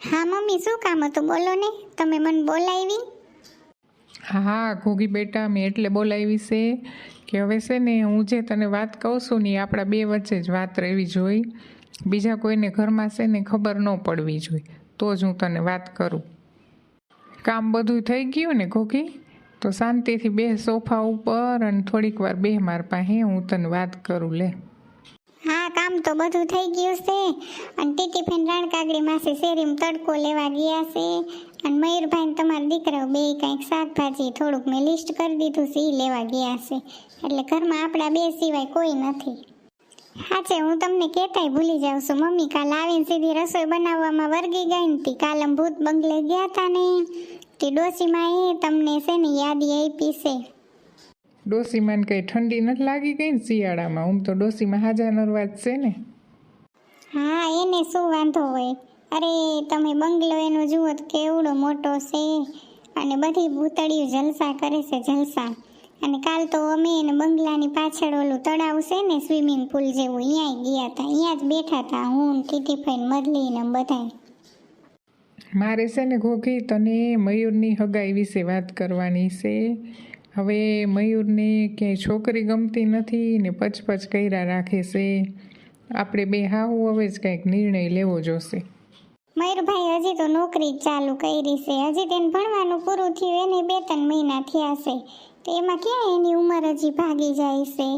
હા, મમ્મી, શું કામ હતું? બોલો ને. તમે મને બોલાવી? હા ઘોઘી બેટા, મેં એટલે બોલાવી છે કે હવે છે ને હું જે તને વાત કહું છું ને આપણા બે વચ્ચે જ વાત રહેવી જોઈએ. બીજા કોઈને ઘરમાં છે ને ખબર ન પડવી જોઈએ. તો જ હું તને વાત કરું. કામ બધું થઈ ગયું ને ઘોઘી? તો શાંતિથી બે સોફા ઉપર અને થોડીક વાર બે માર પાસે હું તને વાત કરું, લે. કામ તો બધું થઈ ગયું છે. અને ટીટીફેન રાણકાગડી માસી શેરીમ તડકો લેવા ગયા છે. અને મયુરભાઈ તમારા દીકરાઓ બે કંઈક શાકભાજી થોડુંક મેં લિસ્ટ કરી દીધું છે એ લેવા ગયા છે. એટલે ઘરમાં આપણા બે સિવાય કોઈ નથી. હાચે, હું તમને કહેતાય ભૂલી જાઉં છું. મમ્મી કાલ આવીને સીધી રસોઈ બનાવવામાં વર્ગી ગઈ ને કાલમ ભૂત બંગલે ગયા હતા ને. તે ડોસીમાં એ તમને છે ને યાદી આપી છે. ડોસીમાં કંઈ ઠંડી નથી લાગી ગઈ ને શિયાળામાં? હું તો ડોસીમાં હાજા નરવાજ છે ને. હા એને શું વાંધો હોય? અરે તમે બંગલો એનો જુઓ તો કેવડો મોટો છે. અને બધી ભૂતળીઓ જલસા કરે છે જલસા. અને કાલ તો અમે એને બંગલાની પાછળ ઓલું તળાવ છે ને સ્વિમિંગ પુલ જેવું અહીંયા ગયા હતા અહીંયા જ બેઠા હતા હું ટીટીફાઈન ટીટીફાઈ ને મદલી ને બધા મારે છે ને ઘોઘી તને મયુરની હગાઈ વિશે વાત કરવાની છે. હવે મયુરને ક્યાંય છોકરી ગમતી નથી ને પચપચ કર્યા રાખે છે. આપણે બે હાવ હવે જ કંઈક નિર્ણય લેવો જોશે. મયુરભાઈ, હજી તો નોકરી ચાલુ કરી છે. હજી તેને ભણવાનું પૂરું થયું, એને બે ત્રણ મહિના થયા છે. તો એમાં ક્યાં એની ઉંમર હજી ભાગી જાય છે?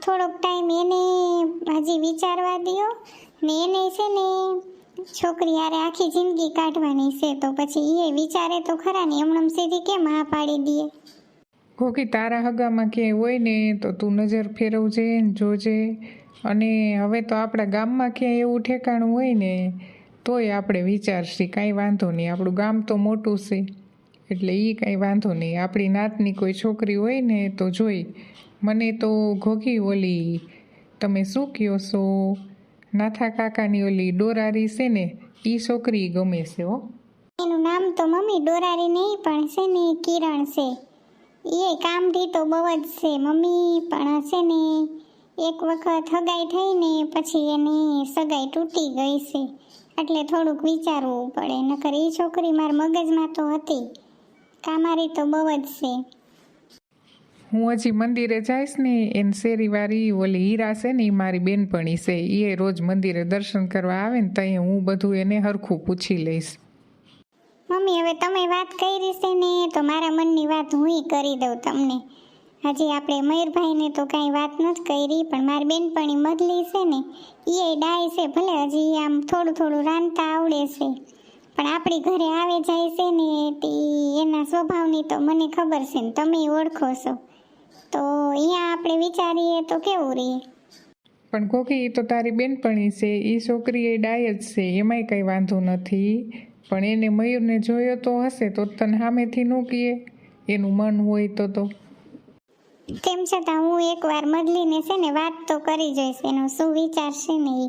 થોડોક ટાઈમ એને હજી વિચારવા દ્યો ને એને છે ને છોકરી આરે આખી જિંદગી કાઢવાની છે. તો પછી એ વિચારે તો ખરા ને હમણાં સીધી કેમ હા પાડી દઈએ ઘોઘી તારા હગામાં ક્યાંય હોય ને, તો તું નજર ફેરવજે જોજે. અને હવે તો આપણા ગામમાં ક્યાંય એવું ઠેકાણું હોય ને, તોય આપણે વિચારશી, કાંઈ વાંધો નહીં, આપણું ગામ તો મોટું છે. એટલે એ કાંઈ વાંધો નહીં, આપણી નાતની કોઈ છોકરી હોય ને, તો જોઈ, મને તો ઘોઘી ઓલી, તમે શું કહો છો? નાથા કાકાની ઓલી ડોરારી છે ને એ છોકરી ગમે છે હો. એનું નામ તો મમ્મી ડોરારી નહીં, પણ છે ને કિરણ છે. એ કામથી તો બહુ જ છે. મમ્મી પણ છે ને. એક વખત હગાઈ થઈ ને પછી એની સગાઈ તૂટી ગઈ છે. એટલે થોડુંક વિચારવું પડે. નકર એ છોકરી મારા મગજમાં તો હતી. કામારી તો બહુ જ છે. હું હજી મંદિરે જઈશ ને, એને શેરીવાળી ઓલી હીરા છે ને એ મારી બેનપણી છે. એ રોજ મંદિરે દર્શન કરવા આવે ને ત્યાં હું બધું એને હરખું પૂછી લઈશ. મમ્મી, હવે તમે વાત કરી છે ને, તો મારા મનની વાત હું કરી દઉં તમને. હજી આપણે મયુરભાઈને તો કાંઈ વાત નથી કરી, પણ મારી બેનપણી મદલી છે ને એ ડાય છે, ભલે હજી આમ થોડું થોડું રાંધતા આવડે છે. પણ આપણી ઘરે આવે જાય છે ને, તે એના સ્વભાવની તો મને ખબર છે ને, તમે ઓળખો છો. તો અહીંયા આપણે વિચારીએ તો કેવું રહીએ પણ કોકી એ તો તારી બેનપણી છે એ છોકરી એ ડાય જ છે, એમાંય કંઈ વાંધો નથી. પણ એને મયુરને જોયો તો હશે તો તને સામેથી ન કીએ. એનું મન હોય તો તો. તેમ છતાં હું એકવાર મદલીને છે ને વાત તો કરી જોઈશ એનો શું વિચાર છે ને એ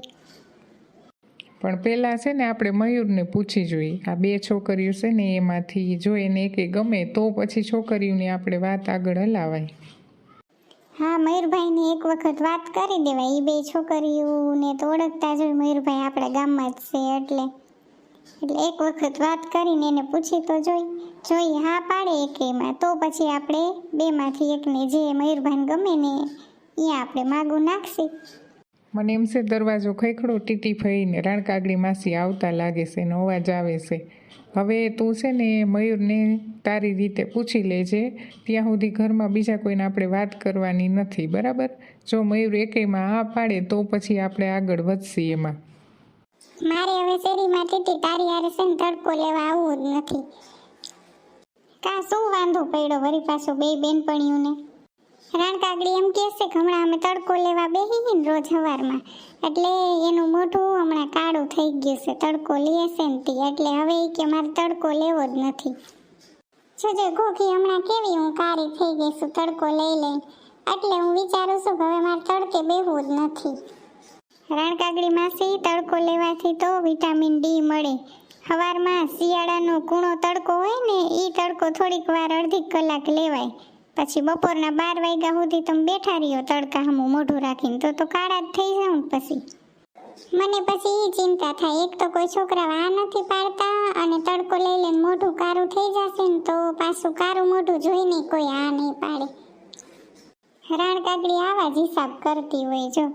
પણ પહેલાં છે ને આપણે મયુરને પૂછી જોઈએ. આ બે છોકરીઓ છે ને એમાંથી જો એને એકે ગમે તો પછી છોકરીઓની આપણે વાત આગળ હલાવાય. હા મયુરભાઈને એક વખત વાત કરી દેવાય. એ બે છોકરીઓને તો ઓળખતા જ હોય. મયુરભાઈ આપણા ગામમાં જ છે એટલે. એટલે એક વખત વાત કરીને એને પૂછી તો જોઈ. જોઈ, હા પાડે એક એમાં. તો પછી આપણે બેમાંથી એકને જે મયુરભાઈને ગમે ને એ આપણે માગું નાખશી. મને એમ છે, દરવાજો ખૈખડો, ટીટી ફઈને રાણકાગડી માસી આવતા લાગે છે એનો અવાજ આવે છે. હવે તું છે ને મયુરને તારી રીતે પૂછી લેજે. ત્યાં સુધી ઘરમાં બીજા કોઈને આપણે વાત કરવાની નથી, બરાબર? જો મયુર એકેયમાં હા પાડે તો પછી આપણે આગળ વધશે એમાં. મારે હવે શેરીમાં ટીટી તારી હારે છે ને તડકો લેવા આવવું જ નથી. કા શું વાંધો પડ્યો વળી પાછો બે બેનપણીઓને? રાણકાગડી એમ કહેશે કે હમણાં અમે તડકો લેવા બેસી ને રોજ સવારમાં એટલે એનું મોઢું હમણાં કાળું થઈ ગયું છે. તડકો લે છે ને તે. એટલે હવે કે મારે તડકો લેવો જ નથી. જોજે ઘોખી હમણાં કેવી હું કાળી થઈ ગઈ છું, તડકો લઈ લઈ એટલે હું વિચારું છું કે હવે મારે તડકે બેહવું જ નથી. રાણકાગડી માસી તડકો લેવાથી તો વિટામિન ડી મળે. સવારમાં શિયાળાનો કૂણો તડકો હોય ને એ તડકો થોડીક વાર અડધી કલાક લેવાય. પછી બપોરના બાર વાગ્યા સુધી તમે બેઠા રહ્યો તડકા હમું મોઢું રાખીને. તો તો કાળા જ થઈ જાવ પછી. મને પછી એ ચિંતા થાય. એક તો કોઈ છોકરા આ નથી પાડતા અને તડકો લઈ લઈને મોઢું કારું થઈ જશે ને તો પાછું કારું મોઢું જોઈને કોઈ આ નહીં પાડે. રાણ કાગડી આવા જ હિસાબ કરતી હોય જો.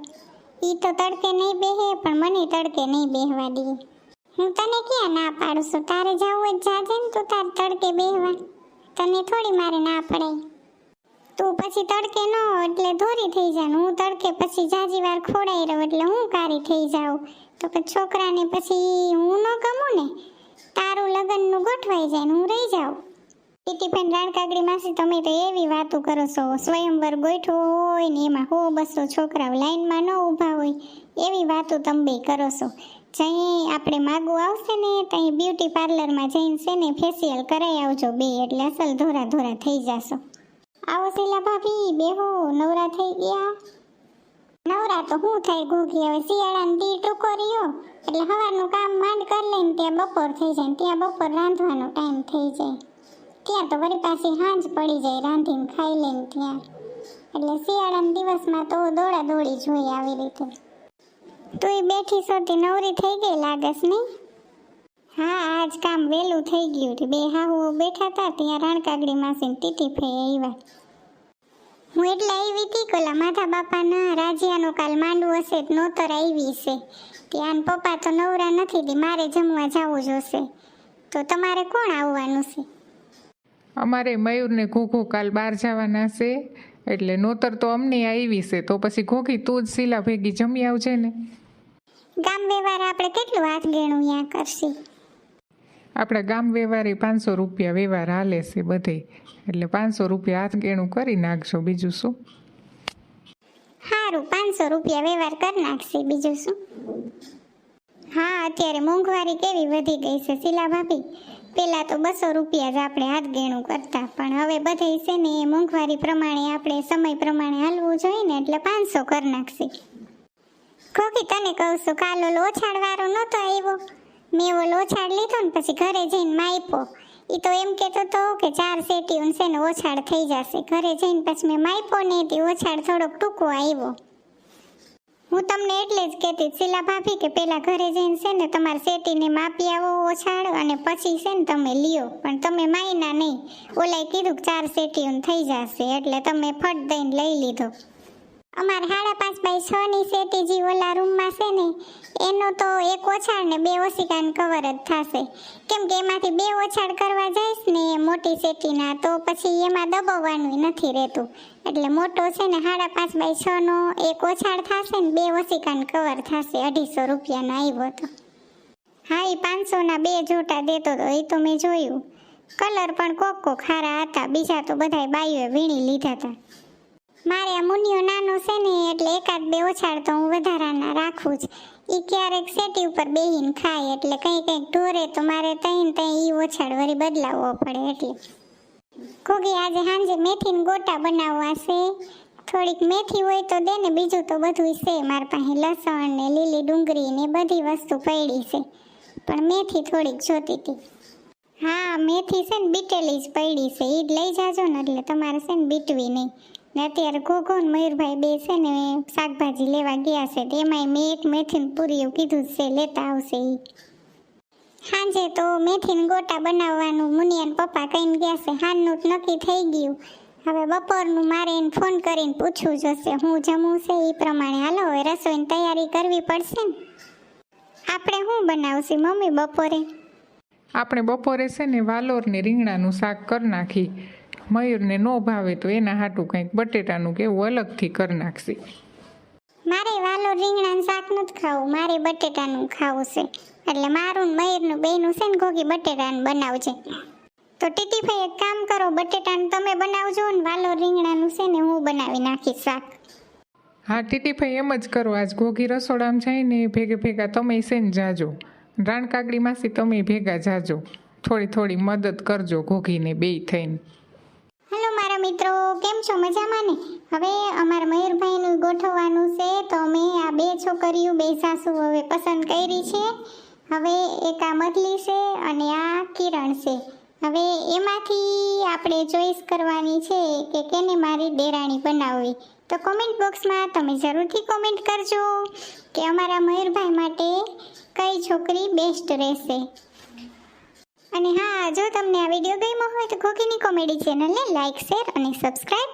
ઈ તો તડકે નહીં બેહે, પણ મને તડકે નહીં બેહવા દે. હું તને ક્યાં ના પાડું છું? તારે જવું હોય જાજે ને તું તાર તડકે બેહવા. તને થોડી મારે ના પડાય તું પછી તડકે ન એટલે ધોરી થઈ જાય હું તડકે પછી જાજી વાર ખોડાઈ રહું એટલે હું કારી થઈ જાઉં. તો કે છોકરાને પછી હું ન ગમું ને? તારું લગ્નનું ગોઠવાઈ જાય ને હું રહી જાઉં. ટીટીફેન રાણકાગડી માસી, તમે તો એવી વાતો કરો છો. સ્વયંવર ગોઠવો હોય ને એમાં હો બસો છોકરાઓ લાઈનમાં ન ઊભા હોય, એવી વાતો તમે બે કરો છો. જઈ આપણે માગું આવશે ને, ત્યાં બ્યુટી પાર્લરમાં જઈને છે ને ફેશિયલ કરાઈ આવજો બે, એટલે અસલ ધોરા ધોરા થઈ જાશો. આવો શીલા ભાભી, બેહો, નવરા થઈ ગયા? નવરા તો હું થાય ઘોઘી હવે શિયાળાનો દી ટૂંકો રહ્યો, એટલે સવારનું કામ માંડ કરી લઈને ત્યાં બપોર થઈ જાય ત્યાં બપોર રાંધવાનો ટાઈમ થઈ જાય. ત્યાં તો વળી પાછી હાંજ પડી જાય, રાંધીને ખાઈ લઈને ત્યાં. એટલે શિયાળાના દિવસમાં તો દોડા દોડી જોઈએ આવી રીતે. તુંય બેઠી સોતી નવરી થઈ ગઈ લાગસ નહીં? હા, આજ કામ વહેલું થઈ ગયું હતું. બે હાહુઓ બેઠા હતા, ત્યાં રણકાગડી માસીને તીટી ફે આવ્યા. હું એટલે આવી હતી કોલા માથા બાપાના રાજીયાનો કાલ માંડવું હશે તો નોતર આવી છે. ત્યાં પપ્પા તો નવરા નથી તી મારે જમવા જવું જોશે તો તમારે કોણ આવવાનું છે? અમારે મયુરને ઘોઘો કાલ બહાર જવાના છે એટલે નોતર તો અમને આવી છે તો પછી ઘોઘી તું જ શીલા ભેગી જમી આવજે ને. ગામ વ્યવહાર આપણે કેટલું હાથ ગેણું યા કરશી? આપણા ગામ વ્યવહારે પાંચસો રૂપિયા વ્યવહાર હાલે છે બધે એટલે પાંચસો રૂપિયા હાથ ગેણું કરી નાખજો બીજું શું? સારું પાંચસો રૂપિયા વ્યવહાર કરી નાખશે બીજું શું? હા અત્યારે મોંઘવારી કેવી વધી ગઈ છે શીલા ભાભી? પેલા તો બસો રૂપિયા જ આપણે હાથ ગેણું કરતા, પણ હવે બધે છે ને એ મોંઘવારી પ્રમાણે આપણે સમય પ્રમાણે હાલવું જોઈએ ને એટલે પાંચસો કરી નાખશે. ખોખી તને કહું છું, કાલો લોછાડ ઓછાડવાળો નહોતો આવ્યો? મેં એવો લોછાડ લીધો ને પછી ઘરે જઈને માયપો એ તો એમ કહેતો હતો કે ચાર સેટી છે ને ઓછાડ થઈ જશે. ઘરે જઈને પછી મેં માયપો ને તે ઓછાડ થોડોક ટૂંકો આવ્યો. હું તમને એટલે જ કહેતી હતી, શીલા ભાભી કે પેલા ઘરે જઈને છે ને તમારે શેટીને માપી આવો ઓછાડ અને પછી છે ને તમે લ્યો. પણ તમે માયના નહીં. ઓલાએ કીધું કે ચાર સેટીઓ થઈ જશે એટલે તમે ફટ દઈને લઈ લીધો. અમારે સાડા પાંચ બાય છ ની સેટી જે ઓલા રૂમમાં છે ને એનો તો એક ઓછાડ ને બે ઓશિકાન કવર જ થશે. કેમ કે એમાંથી બે ઓછાડ કરવા જઈશ ને મોટી સેટીના તો પછી એમાં દબાવવાનું નથી રહેતું. એટલે મોટો છે ને સાડા પાંચ બાય છ નો એક ઓછાડ થશે ને બે ઓશિકાન કવર થશે, અઢીસો રૂપિયાનો આવ્યો હતો. હા એ પાંચસોના બે જોટા દેતો હતો એ તો મેં જોયું. કલર પણ કોક કોક સારા હતા, બીજા તો બધા બાઈઓએ વીણી લીધા હતા મારે આ મુનિયો નાનો છે ને, એટલે એકાદ બે ઓછાડ તો હું વધારાના રાખું જ. એ ક્યારેક સેટી ઉપર બેહીને ખાય, એટલે કંઈ કંઈક ઢોરે તો મારે તહીં તહીં ઈ ઓછાડ વળી બદલાવવો પડે એટલે. કોગી આજે સાંજે મેથીના ગોટા બનાવવા છે. થોડીક મેથી હોય તો દે ને બીજું તો બધું છે. મારા પાસે લસણ ને લીલી ડુંગળી ને બધી વસ્તુ પડી છે. પણ મેથી થોડીક જોતી હતી. હા, મેથી છે ને બીટેલી જ પડી છે. એ લઈ જાજો ને એટલે તમારે છે ને બીટવી નહીં. ને અત્યારે ઘોઘો ને મયુરભાઈ બે છે ને શાકભાજી લેવા ગયા છે. તેમાંય મેં એક મેથીનું પૂરીયું કીધું છે. લેતા આવશે ઈ. સાંજે તો મેથીન ગોટા બનાવવાનું મુનિયન પપ્પા કહીને ગયા છે હાનનું જ નક્કી થઈ ગયું. હવે બપોરનું મારે એને ફોન કરીને પૂછવું જોશે હું જમું છે એ પ્રમાણે. હાલો હવે રસોઈની તૈયારી કરવી પડશે ને? આપણે શું બનાવશે મમ્મી બપોરે? આપણે બપોરે છે ને વાલોરને રીંગણાનું શાક કરી નાખી. મયુરને ન ભાવે તો એના હાટું કંઈક બટેટાનું કે એવું અલગથી કરી નાખશે. મારે વાલોર રીંગણાનું શાક નથી ખાવું મારે બટેટાનું ખાવું છે. એટલે મારું ને મયુરનું બેનું છે ને ગોગી બટેટાનું બનાવજે. તો ટીટીભાઈ એક કામ કરો બટેટાનું તમે બનાવજો ને વાલો રીંગણાનું છે ને હું બનાવી નાખીશ શાક. હા ટીટીભાઈ એમ જ કરો આજ ઘોઘી રસોડામાં જઈને ભેગે ભેગા તમે સેન જાજો. રાણકાગડી માસી તમે ભેગા જાજો. થોડી થોડી મદદ કરજો ઘોઘીને બેય થઈને. હેલો મારા મિત્રો કેમ છો? મજામાં ને? હવે અમારા મયુરભાઈનું ગોઠવવાનું છે તો અમે આ બે છોકરીઓ બે સાસુ હવે પસંદ કરી છે. હવે એક આ મધલી છે અને આ કિરણ છે. હવે એમાંથી આપણે ચોઈસ કરવાની છે કે કેને મારી દેરાણી બનાવવી. તો કોમેન્ટ બોક્સમાં તમે જરૂરથી કોમેન્ટ કરજો કે અમારા મયુરભાઈ માટે કઈ છોકરી બેસ્ટ રહેશે. અને હા, જો તમને આ વીડિયો ગમ્યો હોય તો ગોગીની કોમેડી ચેનલને લાઇક શેર અને સબસ્ક્રાઇબ